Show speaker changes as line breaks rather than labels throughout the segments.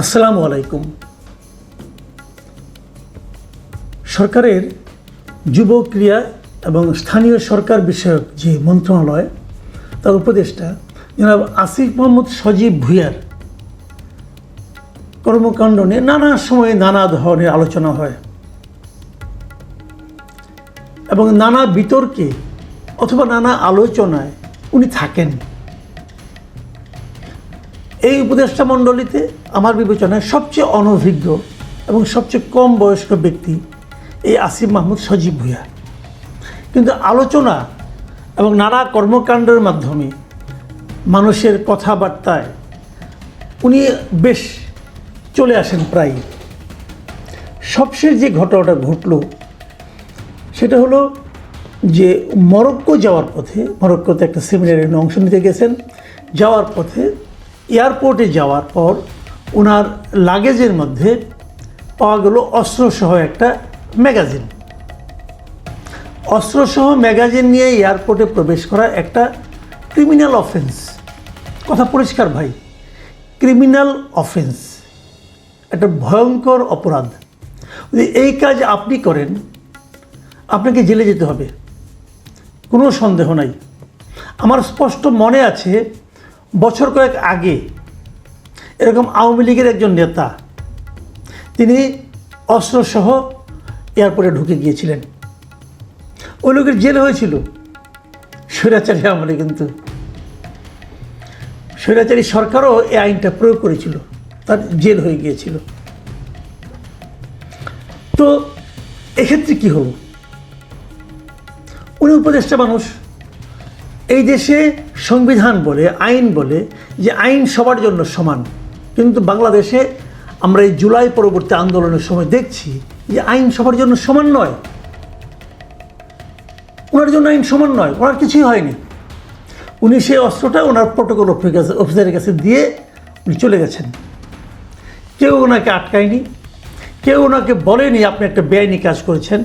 আসসালামু আলাইকুম। সরকারের যুব ক্রিয়া এবং স্থানীয় সরকার বিষয়ক যে মন্ত্রণালয়, তার উপদেষ্টা জনাব আসিফ মোহাম্মদ সজীব ভুইয়ার কর্মকাণ্ড নিয়ে নানা সময়ে নানা ধরনের আলোচনা হয় এবং নানা বিতর্কে অথবা নানা আলোচনায় উনি থাকেন। এই উপদেষ্টা মণ্ডলীতে আমার বিবেচনায় সবচেয়ে অনভিজ্ঞ এবং সবচেয়ে কম বয়স্ক ব্যক্তি এই আসিফ মাহমুদ সজীব ভুঁইয়া। কিন্তু আলোচনা এবং নানা কর্মকাণ্ডের মাধ্যমে মানুষের কথাবার্তায় উনি বেশ চলে আসেন প্রায়। সবশেষ যে ঘটনাটা ঘটলো, সেটা হলো যে মরক্কো যাওয়ার পথে, মরক্কোতে একটা সেমিনারে অংশ নিতে গেছেন। যাওয়ার পথে এয়ারপোর্টে যাওয়ার পর ওনার লাগেজের মধ্যে পাওয়া গেল অস্ত্রসহ একটা ম্যাগাজিন। অস্ত্রসহ ম্যাগাজিন নিয়ে এয়ারপোর্টে প্রবেশ করা একটা ক্রিমিনাল অফেন্স। কথা পরিষ্কার ভাই, ক্রিমিনাল অফেন্স। একটা ভয়ঙ্কর অপরাধ। যদি এই কাজ আপনি করেন, আপনাকে জেলে যেতে হবে। কোনো সন্দেহ নাই। আমার স্পষ্ট মনে আছে বছর কয়েক আগে এরকম আওয়ামী লীগের একজন নেতা, তিনি অস্ত্রসহ এয়ারপোর্টে ঢুকে গিয়েছিলেন। ওই লোকের জেল হয়েছিল। স্বৈরাচারী আমলে কিন্তু। স্বৈরাচারী সরকারও এই আইনটা প্রয়োগ করেছিল। তার জেল হয়ে গিয়েছিল। তো এক্ষেত্রে কি হলো? উনি উপদেষ্টা মানুষ। এই দেশে সংবিধান বলে, আইন বলে, যে আইন সবার জন্য সমান। কিন্তু বাংলাদেশে আমরা এই জুলাই পরবর্তী আন্দোলনের সময় দেখছি যে আইন সবার জন্য সমান নয়। ওনার জন্য আইন সমান নয়, ওনার কিছুই হয়নি। উনি সেই অস্ত্রটা ওনার প্রোটোকল অফিসারের কাছে দিয়ে উনি চলে গেছেন। কেউ ওনাকে আটকায়নি, কেউ ওনাকে বলেনি আপনি একটা বেআইনি কাজ করেছেন,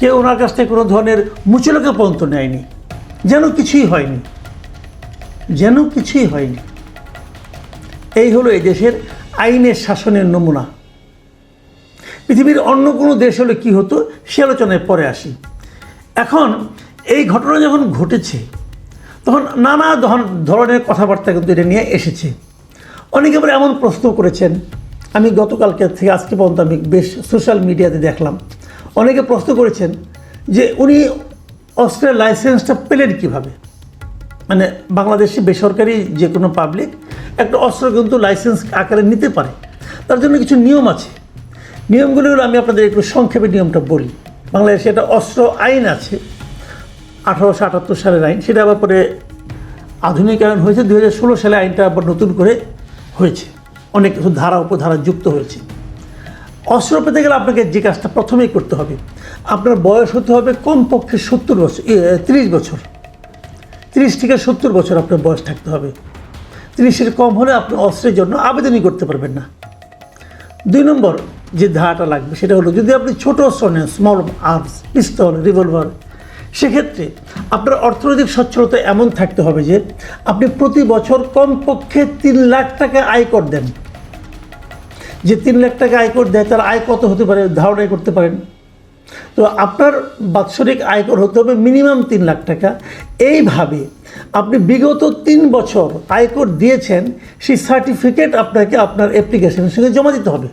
কেউ ওনার কাছ থেকে কোনো ধরনের মুচলকে পর্যন্ত নেয়নি। যেন কিছুই হয়নি। যেন কিছুই হয়নি। এই হলো এই দেশের আইনের শাসনের নমুনা। পৃথিবীর অন্য কোনো দেশ হলে কী হতো, সে আলোচনায় পরে আসি। এখন এই ঘটনা যখন ঘটেছে, তখন নানা ধরন- ধরনের কথাবার্তা কিন্তু এটা নিয়ে এসেছে। অনেকে আবার এমন প্রশ্ন করেছেন। আমি গতকালকে থেকে আজকে পর্যন্ত আমি বেশ সোশ্যাল মিডিয়াতে দেখলাম। অনেকে প্রশ্ন করেছেন যে উনি অস্ত্রের লাইসেন্সটা পেলেন কীভাবে? মানে বাংলাদেশে বেসরকারি যে কোনো পাবলিক একটা অস্ত্র কিন্তু লাইসেন্স আকারে নিতে পারে। তার জন্য কিছু নিয়ম আছে। নিয়মগুলো হলো আমি আপনাদের একটু সংক্ষেপে নিয়মটা বলি। বাংলাদেশে একটা অস্ত্র আইন আছে, আঠারোশো আটাত্তর সালের আইন। সেটা আবার পরে আধুনিকায়ন হয়েছে। দু হাজার ষোলো সালে আইনটা আবার নতুন করে হয়েছে। অনেক কিছু ধারা, উপধারা যুক্ত হয়েছে। অস্ত্র পেতে গেলে আপনাকে যে কাজটা প্রথমেই করতে হবে, আপনার বয়স হতে হবে কমপক্ষে সত্তর বছর তিরিশ বছর। তিরিশ থেকে সত্তর বছর আপনার বয়স থাকতে হবে। তিরিশের কম হলে আপনি অস্ত্রের জন্য আবেদনই করতে পারবেন না। দুই নম্বর যে ধারাটা লাগবে, সেটা হলো যদি আপনি ছোট অস্ত্র নেন স্মল আর্মস পিস্তল রিভলভার সেক্ষেত্রে আপনার অর্থনৈতিক সচ্ছলতা এমন থাকতে হবে যে আপনি প্রতি বছর কমপক্ষে তিন লাখ টাকা আয় কর দেন। যে তিন লাখ টাকা আয়কর দেয়, তার আয় কত হতে পারে, ধারণাই করতে পারেন। তো আপনার বাৎসরিক আয়কর হতে হবে মিনিমাম তিন লাখ টাকা। এইভাবে আপনি বিগত তিন বছর আয়কর দিয়েছেন, সেই সার্টিফিকেট আপনাকে আপনার অ্যাপ্লিকেশনের সঙ্গে জমা দিতে হবে।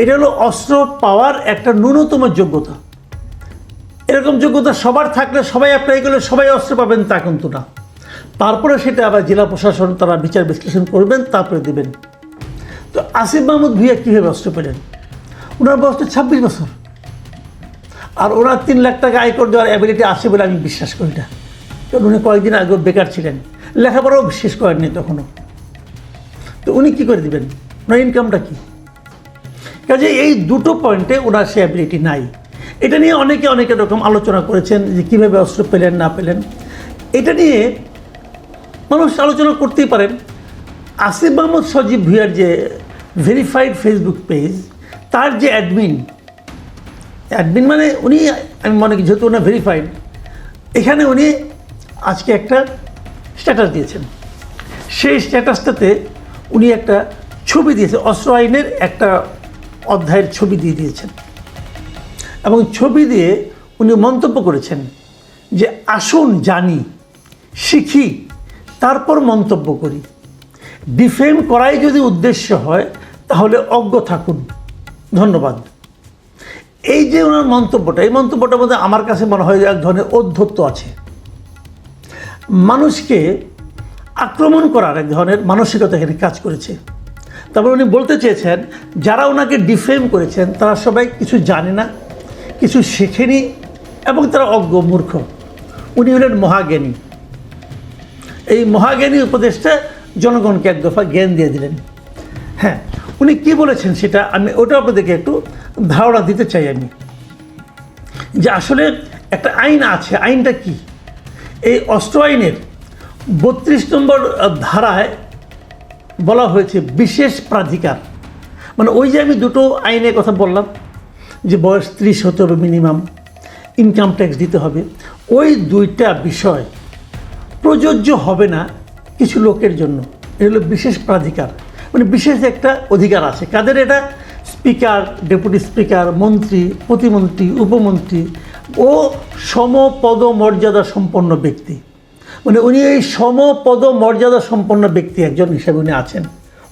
এটা হলো অস্ত্র পাওয়ার একটা ন্যূনতম যোগ্যতা। এরকম যোগ্যতা সবার থাকলে সবাই অ্যাপ্লাই করলে সবাই অস্ত্র পাবেন, তা কিন্তু না। তারপরে সেটা আবার জেলা প্রশাসন, তারা বিচার বিশ্লেষণ করবেন, তারপরে দেবেন। তো আসিফ মাহমুদ ভুইয়া কীভাবে অস্ত্র পেলেন? ওনার বয়সটা ছাব্বিশ বছর। আর ওনার তিন লাখ টাকা আয় আয়কর দেওয়ার অ্যাবিলিটি আছে বলে আমি বিশ্বাস করি না। কারণ উনি কয়েকদিন আগে বেকার ছিলেন। লেখাপড়াও শেষ করেননি তখনও। তো উনি কী করে দিবেন? ওনার ইনকামটা কী? কাজে এই দুটো পয়েন্টে ওনার সে অ্যাবিলিটি নাই। এটা নিয়ে অনেকে অনেক রকম আলোচনা করেছেন যে কীভাবে অস্ত্র পেলেন, না পেলেন। এটা নিয়ে মানুষ আলোচনা করতেই পারেন। আসিফ মাহমুদ সজীব ভুইয়ার যে ভেরিফাইড ফেসবুক পেজ তার যে অ্যাডমিন অ্যাডমিন মানে উনি, আমি মনে করি যেহেতু ওনার ভেরিফাইড এখানে উনি আজকে একটা স্ট্যাটাস দিয়েছেন। সেই স্ট্যাটাসটাতে উনি একটা ছবি দিয়েছে অস্ত্র আইনের একটা অধ্যায়ের ছবি দিয়ে দিয়েছেন। এবং ছবি দিয়ে উনি মন্তব্য করেছেন যে, আসুন জানি, শিখি, তারপর মন্তব্য করি। ডিফেম করাই যদি উদ্দেশ্য হয় তাহলে অজ্ঞ থাকুন। ধন্যবাদ। এই যে ওনার মন্তব্যটা, এই মন্তব্যটার মধ্যে আমার কাছে মনে হয় এক ধরনের অধ্যত্ব আছে। মানুষকে আক্রমণ করার এক ধরনের মানসিকতা এখানে কাজ করেছে। তারপর উনি বলতে চেয়েছেন, যারা ওনাকে ডিফেম করেছেন, তারা সবাই কিছু জানে না, কিছু শেখেনি এবং তারা অজ্ঞ, মূর্খ। উনি হলেন মহাজ্ঞানী। এই মহাজ্ঞানী উপদেশটা জনগণকে এক দফা জ্ঞান দিয়ে দিলেন। হ্যাঁ উনি কি বলেছেন সেটা আমি, ওটা আপনাদেরকে একটু ধারণা দিতে চাই আমি। যে আসলে একটা আইন আছে, আইনটা কি? এই অস্ত্র আইনের বত্রিশ নম্বর ধারায় বলা হয়েছে বিশেষ প্রাধিকার। মানে ওই যে আমি দুটো আইনের কথা বললাম, যে বয়স ত্রিশ হতে হবে মিনিমাম ইনকাম ট্যাক্স দিতে হবে। ওই দুইটা বিষয় প্রযোজ্য হবে না কিছু লোকের জন্য। এটা হলো বিশেষ প্রাধিকার। মানে বিশেষ একটা অধিকার আছে। কাদের এটা? স্পিকার, ডেপুটি স্পিকার, মন্ত্রী, প্রতিমন্ত্রী, উপমন্ত্রী ও সমপদ মর্যাদা সম্পন্ন ব্যক্তি। মানে উনি এই সমপদ মর্যাদা সম্পন্ন ব্যক্তি একজন হিসেবে উনি আছেন।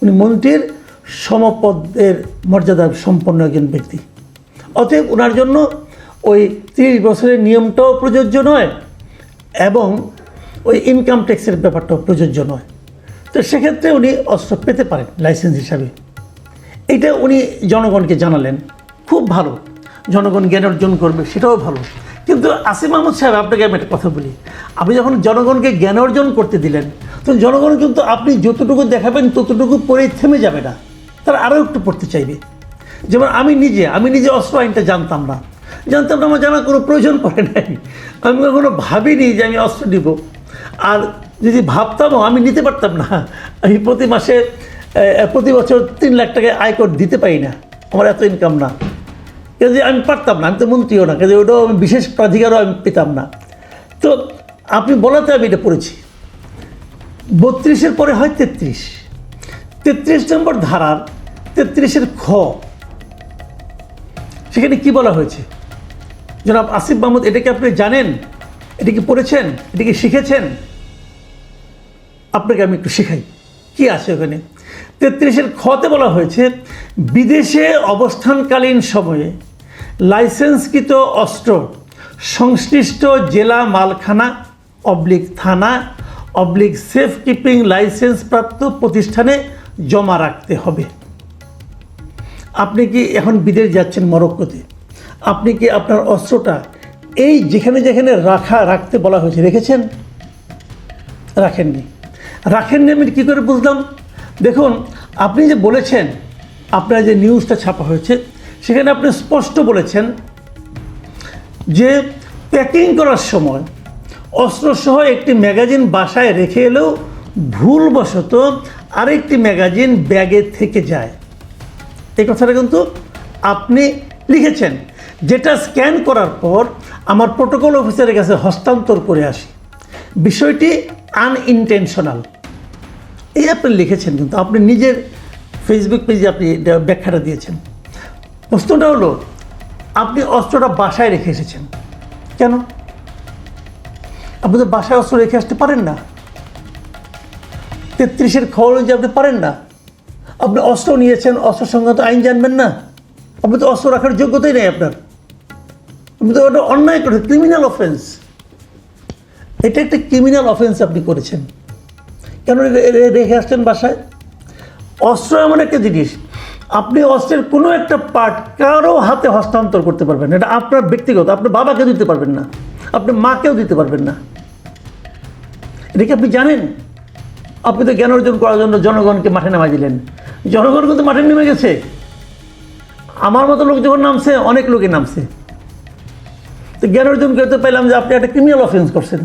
উনি মন্ত্রীর সমপদের মর্যাদা সম্পন্ন একজন ব্যক্তি। অতএব ওনার জন্য ওই তিরিশ বছরের নিয়মটাও প্রযোজ্য নয় এবং ওই ইনকাম ট্যাক্সের ব্যাপারটাও প্রযোজ্য নয়। তো সেক্ষেত্রে উনি অস্ত্র পেতে পারেন, লাইসেন্স হিসাবে। এটা উনি জনগণকে জানালেন। খুব ভালো। জনগণ জ্ঞান অর্জন করবে, সেটাও ভালো। কিন্তু আসিম মাহমুদ সাহেব, আপনাকে আমি একটা কথা বলি। আপনি যখন জনগণকে জ্ঞান অর্জন করতে দিলেন, তখন জনগণ কিন্তু আপনি যতটুকু দেখাবেন, ততটুকু পরেই থেমে যাবে না। তারা আরও একটু পড়তে চাইবে। যেমন আমি নিজে আমি নিজে অস্ত্র আইনটা জানতাম না। জানতাম না আমার জানার কোনো প্রয়োজন পড়ে নাই। আমি কখনো ভাবিনি যে আমি অস্ত্র নিব। আর যদি ভাবতামও আমি নিতে পারতাম না। আমি প্রতি মাসে প্রতি বছর তিন লাখ টাকা আয়কর দিতে পারি না। আমার এত ইনকাম না। কাজে আমি পারতাম না, আমি তো মন্ত্রীও না। কাজে ওটাও আমি বিশেষ প্রাধিকারও আমি পেতাম না। তো আপনি বলাতে আমি এটা পড়েছি। বত্রিশের পরে হয় তেত্রিশ। তেত্রিশ নম্বর ধারার তেত্রিশের খ। সেখানে কি বলা হয়েছে? জনাব আসিফ মাহমুদ এটাকে আপনি জানেন? এটা কি পড়েছেন? এটা কি শিখেছেন? আপনাকে আমি একটু শেখাই। কি আছে ওখানে? তেত্রিশের খতে বলা হয়েছে, বিদেশে অবস্থানকালীন সময়ে লাইসেন্সকৃত অস্ত্র, সংশ্লিষ্ট জেলা মালখানা, অবলিক থানা, অবলিক সেফ কিপিং লাইসেন্স প্রাপ্ত প্রতিষ্ঠানে জমা রাখতে হবে। আপনি কি এখন বিদেশ যাচ্ছেন মরক্কোতে? আপনি কি আপনার অস্ত্রটা এই যেখানে যেখানে রাখা, রাখতে বলা হয়েছে, রেখেছেন? রাখেননি। রাখেননি আমি কী করে বুঝলাম? দেখুন, আপনি যে বলেছেন, আপনার যে নিউজটা ছাপা হয়েছে, সেখানে আপনি স্পষ্ট বলেছেন যে প্যাকিং করার সময় অস্ত্রসহ একটি ম্যাগাজিন বাসায় রেখে এলেও ভুলবশত আরেকটি ম্যাগাজিন ব্যাগে থেকে যায়। এই কথাটা কিন্তু আপনি লিখেছেন, যেটা স্ক্যান করার পর আমার প্রোটোকল অফিসারের কাছে হস্তান্তর করে আসি। বিষয়টি আনইনটেনশনাল এই আপনি লিখেছেন কিন্তু আপনি নিজের ফেসবুক পেজে আপনি ব্যাখ্যাটা দিয়েছেন। প্রশ্নটা হলো, আপনি অস্ত্রটা বাসায় রেখে এসেছেন। কেন? আপনি তো বাসায় অস্ত্র রেখে আসতে পারেন না। তেত্রিশের খবর যে আপনি পারেন না। আপনি অস্ত্র নিয়েছেন, অস্ত্র সংক্রান্ত আইন জানবেন না। আপনি তো অস্ত্র রাখার যোগ্যতাই নেই আপনার। আপনি তো ওটা অন্যায় করেছেন ক্রিমিনাল অফেন্স এটা একটা ক্রিমিনাল অফেন্স আপনি করেছেন। কেন রেখে আসছেন বাসায়? অস্ত্র এমন একটা জিনিস। আপনি অস্ত্রের কোনো একটা পার্ট কারও হাতে হস্তান্তর করতে পারবেন। এটা আপনার ব্যক্তিগত, আপনার বাবাকে দিতে পারবেন না। আপনি মাকেও দিতে পারবেন না। এটা কি আপনি জানেন? আপনি তো জ্ঞান অর্জন করার জন্য জনগণকে মাঠে নামাই দিলেন। জনগণ কিন্তু মাঠে নেমে গেছে। আমার মতো লোক যখন নামছে, অনেক লোকে নামছে। তো জ্ঞান অর্জন করতে পাইলাম যে আপনি একটা ক্রিমিনাল অফেন্স করছেন।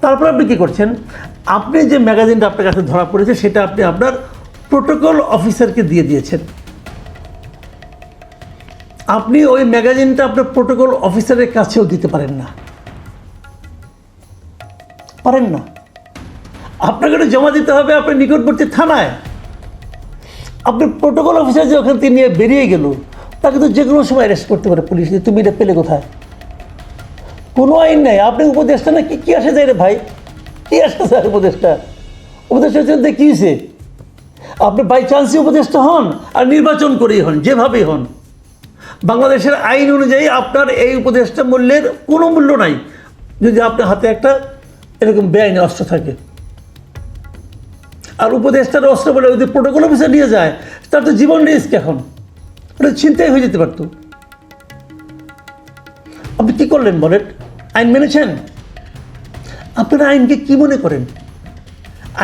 তারপর আপনি কী করছেন? আপনি যে ম্যাগাজিনটা আপনার কাছে ধরা পড়েছে, সেটা আপনি আপনার প্রোটোকল অফিসারকে দিয়ে দিয়েছেন। আপনি ওই ম্যাগাজিনটা আপনার প্রোটোকল অফিসারের কাছেও দিতে পারেন না। পারেন না। আপনাকে ওটা জমা দিতে হবে আপনার নিকটবর্তী থানায়। আপনি প্রোটোকল অফিসার যে ওখান থেকে নিয়ে বেরিয়ে গেল, তাকে তো যে কোনো সময় অ্যারেস্ট করতে পারে পুলিশ। তুমি এটা পেলে কোথায়? কোনো আইন নেই। আপনি উপদেশটা না, কি কী আসে যায় রে ভাই? কী আসে যায় উপদেশটা উপদেশটা হচ্ছে কী হয়েছে? আপনি বাই চান্সই উপদেশটা হন আর নির্বাচন করেই হন, যেভাবেই হন। বাংলাদেশের আইন অনুযায়ী আপনার এই উপদেশটা মূল্যের কোনো মূল্য নাই, যদি আপনার হাতে একটা এরকম বেআইনি অস্ত্র থাকে। আর উপদেশটার অস্ত্র বলে যদি প্রোটোকল অফিসে নিয়ে যায়, তার তো জীবন রিস্ক এখন। ওটা চিন্তাই হয়ে যেতে পারতো। আপনি কী করলেন বলেন? আইন মেনেছেন? আপনারা আইনকে কি মনে করেন?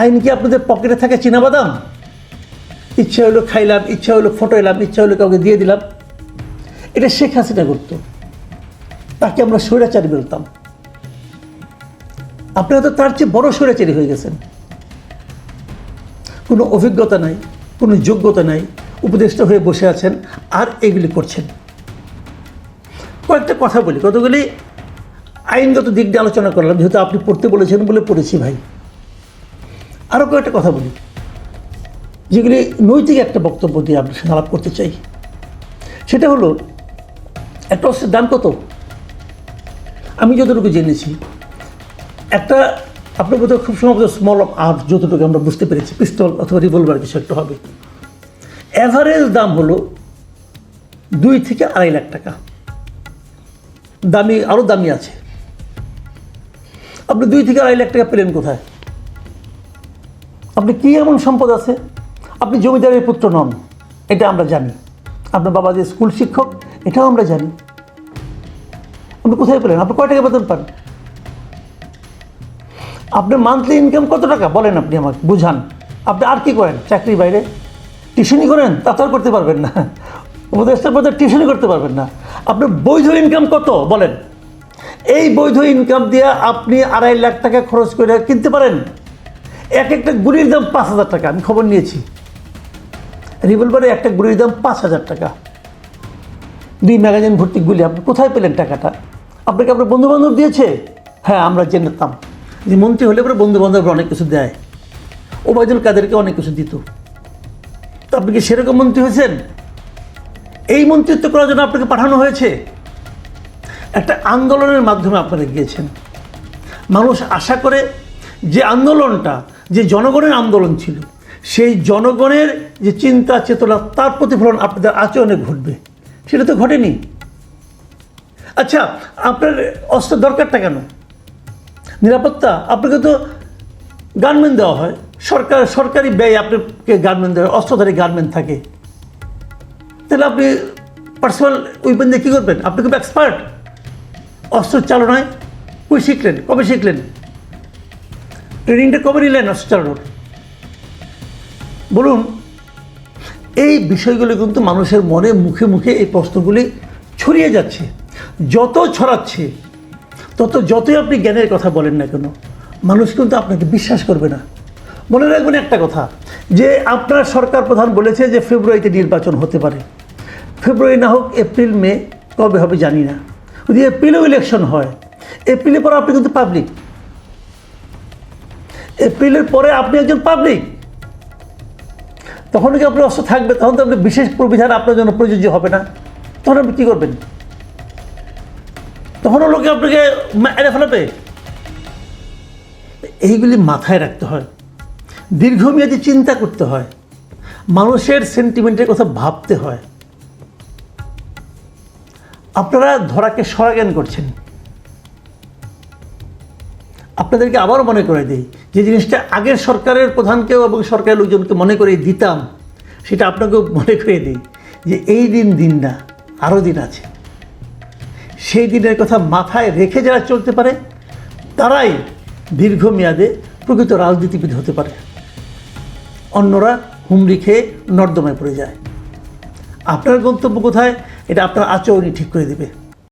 আইন কি আপনাদের পকেটে থাকে বাদাম ইচ্ছা হলো খাইলাম, ইচ্ছা হলো ফটো এলাম, ইচ্ছা হলো কাউকে দিয়ে দিলাম। এটা শেখ হাসিনা করতো। তাকে আমরা স্বৈরাচারী বলতাম। আপনারা তো তার চেয়ে বড় স্বৈরাচারী হয়ে গেছেন। কোনো অভিজ্ঞতা নাই, কোনো যোগ্যতা নাই, উপদেষ্টা হয়ে বসে আছেন আর এগুলি করছেন। কয়েকটা কথা বলি, কতগুলি আইনগত দিক দিয়ে আলোচনা করলাম, যেহেতু আপনি পড়তে বলেছেন বলে পড়েছি ভাই। আরও কয়েকটা কথা বলি। যেগুলি নৈতিক একটা বক্তব্য দিয়ে আপনার সঙ্গে আলাপ করতে চাই। সেটা হলো, একটা অস্ত্রের দাম কত? আমি যতটুকু জেনেছি, একটা আপনার বোধহয় খুব সম্ভবত স্মল আর যতটুকু আমরা বুঝতে পেরেছি পিস্তল অথবা রিভলভার কিছু একটা হবে। অ্যাভারেজ দাম হলো দুই থেকে আড়াই লাখ টাকা। দামি আরও দামি আছে। আপনি দুই থেকে আড়াই লাখ টাকা পেলেন কোথায়? আপনি কী এমন সম্পদ আছে? আপনি জমিদারের পুত্র নন, এটা আমরা জানি। আপনার বাবা যে স্কুল শিক্ষক, এটাও আমরা জানি। আপনি কোথায় পেলেন? আপনি কয় টাকা বেতন পান? আপনার মান্থলি ইনকাম কত টাকা? বলেন আপনি আমাকে, বুঝান। আপনি আর কি করেন? চাকরির বাইরে? টিউশনই করেন? তা তো করতে পারবেন না। উপদেষ্টার পথে টিউশনই করতে পারবেন না। আপনার বৈধ ইনকাম কত? বলেন। এই বৈধ ইনকাম দিয়ে আপনি আড়াই লাখ টাকা খরচ করে কিনতে পারেন। এক একটা গুলির দাম পাঁচ হাজার টাকা, আমি খবর নিয়েছি। রিভলভারে একটা গুলির দাম পাঁচ হাজার টাকা। দুই ম্যাগাজিন ভর্তি গুলি, আপনি কোথায় পেলেন টাকাটা? আপনাকে আপনার বন্ধুবান্ধব দিয়েছে? হ্যাঁ আমরা জেনেতাম যে মন্ত্রী হলে পরে বন্ধু বান্ধবরা অনেক কিছু দেয়। ওবায়দুল কাদেরকে অনেক কিছু দিত। তো আপনি কি সেরকম মন্ত্রী হয়েছেন? এই মন্ত্রিত্ব করার জন্য আপনাকে পাঠানো হয়েছে? একটা আন্দোলনের মাধ্যমে আপনারা গিয়েছেন। মানুষ আশা করে যে আন্দোলনটা, যে জনগণের আন্দোলন ছিল, সেই জনগণের যে চিন্তা, চেতনা, তার প্রতিফলন আপনাদের আচরণে ঘটবে। সেটা তো ঘটেনি। আচ্ছা আপনার অস্ত্র দরকারটা কেন? নিরাপত্তা? আপনাকে তো গার্মেন্ট দেওয়া হয়। সরকার, সরকারি ব্যয় আপনাকে গার্মেন্ট দেওয়া হয়, অস্ত্রধারী গার্মেন্ট থাকে। তাহলে আপনি পার্সোনাল উইপেন দিয়ে কী করবেন? আপনি খুব এক্সপার্ট অস্ত্র চালনায় কই শিখলেন? কবে শিখলেন? ট্রেনিংটা কবে নিলেন অস্ত্র চালানোর? বলুন, এই বিষয়গুলো কিন্তু মানুষের মনে মুখে মুখে এই প্রশ্নগুলি ছড়িয়ে যাচ্ছে। যত ছড়াচ্ছে, তত যতই আপনি জ্ঞানের কথা বলেন না কেন, মানুষ কিন্তু আপনাকে বিশ্বাস করবে না। মনে রাখবেন একটা কথা, যে আপনার সরকার প্রধান বলেছে যে ফেব্রুয়ারিতে নির্বাচন হতে পারে। ফেব্রুয়ারি না হোক, এপ্রিল, মে, কবে হবে জানি না। যদি এপ্রিলেও ইলেকশন হয় এপ্রিলের পর আপনি কিন্তু পাবলিক এপ্রিলের পরে আপনি একজন পাবলিক তখন কি আপনার অস্ত্র থাকবে তখন তো আপনি বিশেষ প্রবিধান আপনার জন্য প্রযোজ্য হবে না। তখন আপনি কী করবেন? তখনও লোকে আপনাকে এড়ে ফেলাবে। এইগুলি মাথায় রাখতে হয়। দীর্ঘমেয়াদী চিন্তা করতে হয়। মানুষের সেন্টিমেন্টের কথা ভাবতে হয়। আপনারা ধরাকে সরাজ্ঞান করছেন। আপনাদেরকে আবারও মনে করে দিই, যে জিনিসটা আগের সরকারের প্রধানকেও এবং সরকারের লোকজনকে মনে করে দিতাম, সেটা আপনাকেও মনে করে দিই, যে এই দিন দিন না আরও দিন আছে। সেই দিনের কথা মাথায় রেখে যারা চলতে পারে, তারাই দীর্ঘমেয়াদে প্রকৃত রাজনীতিবিদ হতে পারে। অন্যরা হুমড়ি খেয়ে নর্দমায় পড়ে যায়। আপনার গন্তব্য কোথায়? এটা আপনার আচরণই ঠিক করে দেবে।